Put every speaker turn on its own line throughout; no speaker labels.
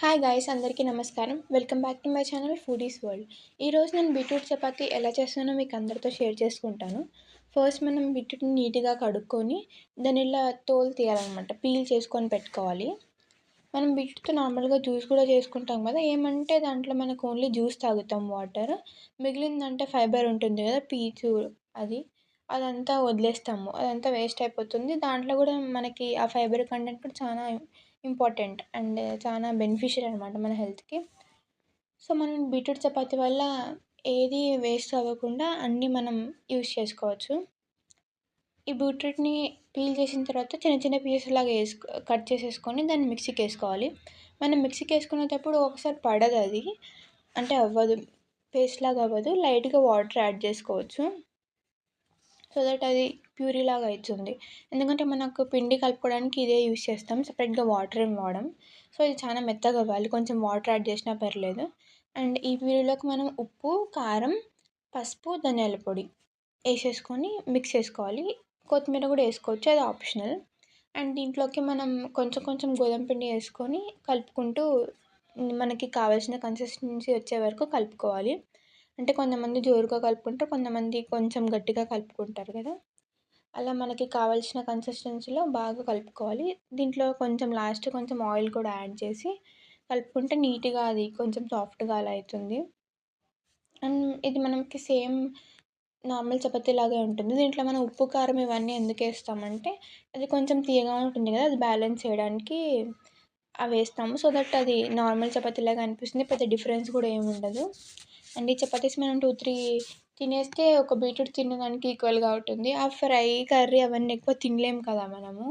Hi guys అందరికీ నమస్కారం. Welcome back to my channel foodies world ఈరోజు నేను బీట్రూట్ చపాతి ఎలా చేస్తానో మీకు అందరితో షేర్ చేసుకుంటాను. ఫస్ట్ మనం బీట్రూట్ని నీట్గా కడుక్కొని దాని ఇలా తోలు తీయాలన్నమాట. పీల్ చేసుకొని పెట్టుకోవాలి. మనం బీట్రూట్తో నార్మల్గా జ్యూస్ కూడా చేసుకుంటాం కదా. ఏమంటే దాంట్లో మనకు ఓన్లీ జ్యూస్ తాగుతాం వాటర్ మిగిలిందంటే ఫైబర్ ఉంటుంది కదా పీచు అది. అదంతా వదిలేస్తాము. అదంతా వేస్ట్ అయిపోతుంది. దాంట్లో కూడా మనకి ఆ ఫైబర్ కంటెంట్ కూడా చాలా ఇంపార్టెంట్ అండ్ చాలా బెనిఫిషియల్ అనమాట మన హెల్త్కి. సో మనం బీట్రూట్ చపాతి వల్ల ఏది వేస్ట్ అవ్వకుండా అన్నీ మనం యూస్ చేసుకోవచ్చు. ఈ బీట్రూట్ని పీల్ చేసిన తర్వాత చిన్న చిన్న పీసెస్ లాగా వేసుకో కట్ చేసేసుకొని దాన్ని మిక్సీకి వేసుకోవాలి. మనం మిక్సీకి వేసుకునేటప్పుడు ఒకసారి పడదు అది. అంటే అవ్వదు. పేస్ట్ లాగా అవ్వదు. లైట్గా వాటర్ యాడ్ చేసుకోవచ్చు. సో దట్ అది ప్యూరీ లాగా అవుతుంది ఎందుకంటే మనకు పిండి కలుపుకోవడానికి ఇదే యూస్ చేస్తాం. సపరేట్గా వాటర్ ఏం వాడం సో ఇది చాలా మెత్తగా అవ్వాలి. కొంచెం వాటర్ యాడ్ చేసినా పర్లేదు. అండ్ ఈ ప్యూరీలోకి మనం ఉప్పు కారం పసుపు ధనియాల పొడి వేసేసుకొని మిక్స్ చేసుకోవాలి. కొత్తిమీర కూడా వేసుకోవచ్చు. అది ఆప్షనల్. అండ్ దీంట్లోకి మనం కొంచెం కొంచెం గోధుమ పిండి వేసుకొని కలుపుకుంటూ మనకి కావాల్సిన కన్సిస్టెన్సీ వచ్చే వరకు కలుపుకోవాలి. అంటే కొంతమంది జోరుగా కలుపుకుంటారు కొంతమంది కొంచెం గట్టిగా కలుపుకుంటారు కదా. అలా మనకి కావాల్సిన కన్సిస్టెన్సీలో బాగా కలుపుకోవాలి. దీంట్లో కొంచెం లాస్ట్ కొంచెం ఆయిల్ కూడా యాడ్ చేసి కలుపుకుంటే నీట్గా అది కొంచెం సాఫ్ట్గా అలా అవుతుంది. అండ్ ఇది మనకి సేమ్ నార్మల్ చపాతీ లాగే ఉంటుంది. దీంట్లో మనం ఉప్పు కారం ఇవన్నీ ఎందుకు వేస్తామంటే అది కొంచెం తీయగా ఉంటుంది కదా అది బ్యాలెన్స్ చేయడానికి అవి వేస్తాము. సో దట్ అది నార్మల్ చపాతీ లాగా అనిపిస్తుంది పెద్ద డిఫరెన్స్ కూడా ఏమి ఉండదు. అండ్ ఈ చపాతీస్ మనం టూ త్రీ తినేస్తే ఒక బీట్రూట్ తినడానికి ఈక్వల్గా ఉంటుంది. ఆ ఫ్రై కర్రీ అవన్నీ ఎక్కువ తినలేము కదా మనము.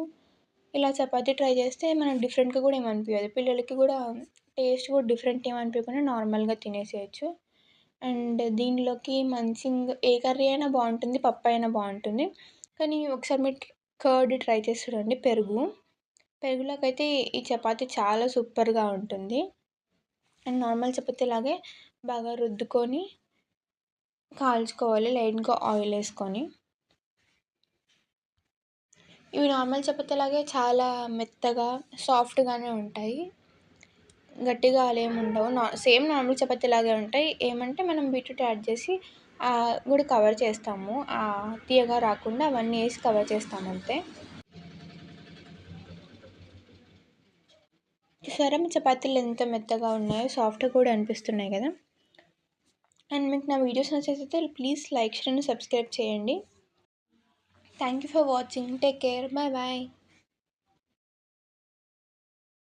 ఇలా చపాతీ ట్రై చేస్తే మనకు డిఫరెంట్గా కూడా ఏమనిపించదు పిల్లలకి కూడా టేస్ట్ కూడా డిఫరెంట్ ఏమనిపించకుండా నార్మల్గా తినేసేయచ్చు. అండ్ దీనిలోకి మంచిగా ఏ కర్రీ అయినా బాగుంటుంది పప్పు అయినా బాగుంటుంది. కానీ ఒకసారి మీరు కర్డ్ ట్రై చేసి చూడండి పెరుగు. పెరుగులోకి అయితే ఈ చపాతీ చాలా సూపర్గా ఉంటుంది. అండ్ నార్మల్ చపాతీ లాగే బాగా రుద్దుకొని కాల్చుకోవాలి. లైట్గా ఆయిల్ వేసుకొని. ఇవి నార్మల్ చపాతీలాగే చాలా మెత్తగా సాఫ్ట్గానే ఉంటాయి. గట్టిగా అలా ఉండవు. నా సేమ్ నార్మల్ చపాతీలాగే ఉంటాయి. ఏమంటే మనం బీట్రూట్ యాడ్ చేసి కూడా కవర్ చేస్తాము. తీయగా రాకుండా అవన్నీ వేసి కవర్ చేస్తాము అంతే. చూసారా చపాతీలు ఎంత మెత్తగా ఉన్నాయో సాఫ్ట్గా కూడా అనిపిస్తున్నాయి కదా. అండ్ మీకు నా వీడియోస్ నచ్చితే please like share and subscribe చేయండి. Thank you for watching take care bye bye